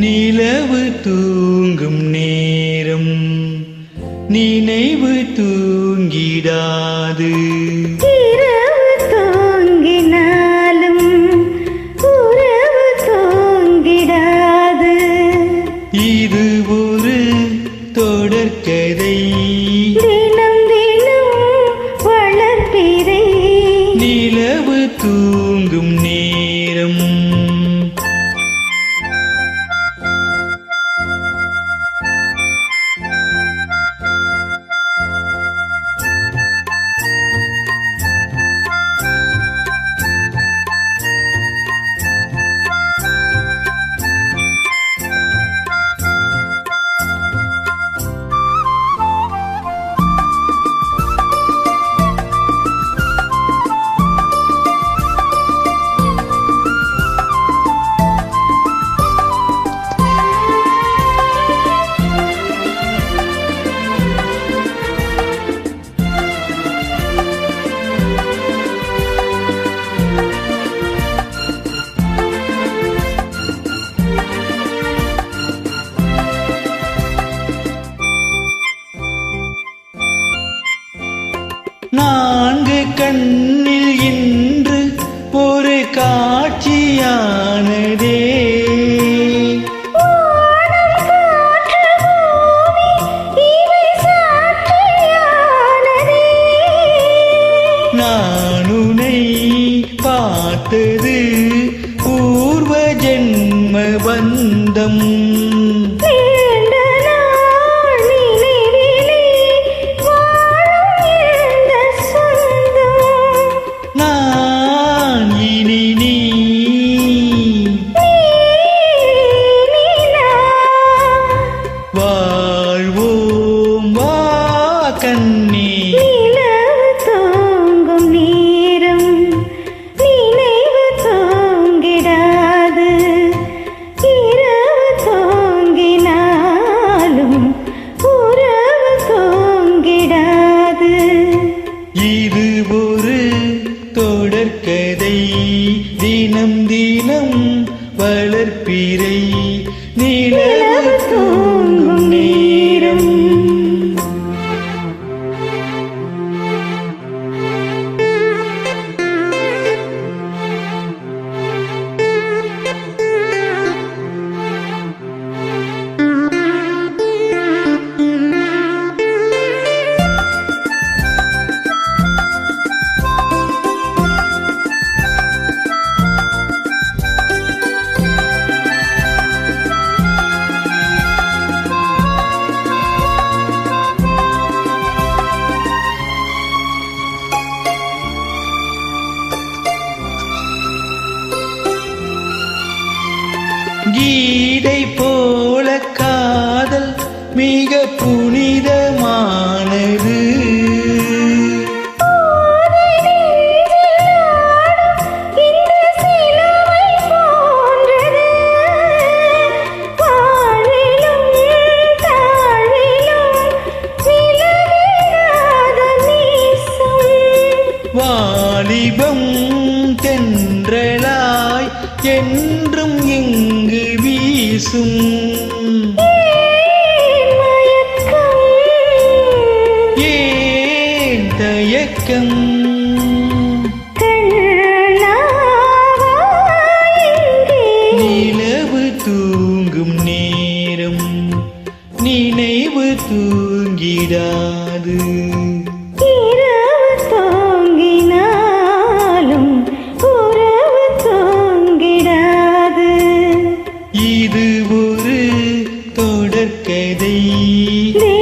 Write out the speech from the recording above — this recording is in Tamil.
நிலவு தூங்கும் நேரம் நினைவு தூங்கிடாது. இரவு தூங்கினாலும் உறவு தூங்கிடாது. இது ஒரு தொடர்கதை தினம் தினம் வளர்ப்பிறை நிலவு தூங்கும் நேரம் நான்கு கண்ணில் இன்று ஒரு காட்சியானதே. நான் உன்னை பார்த்தது பூர்வ ஜென்ம பந்தம். கதை தினம் தினம் வளர்ப்பிறை நிலவு கீதை போல காதல் மிக புனிதமானது. வாலிபம் தென்றலா என்றும் எங்கு வீசும். ஏன் தயக்கம்? இது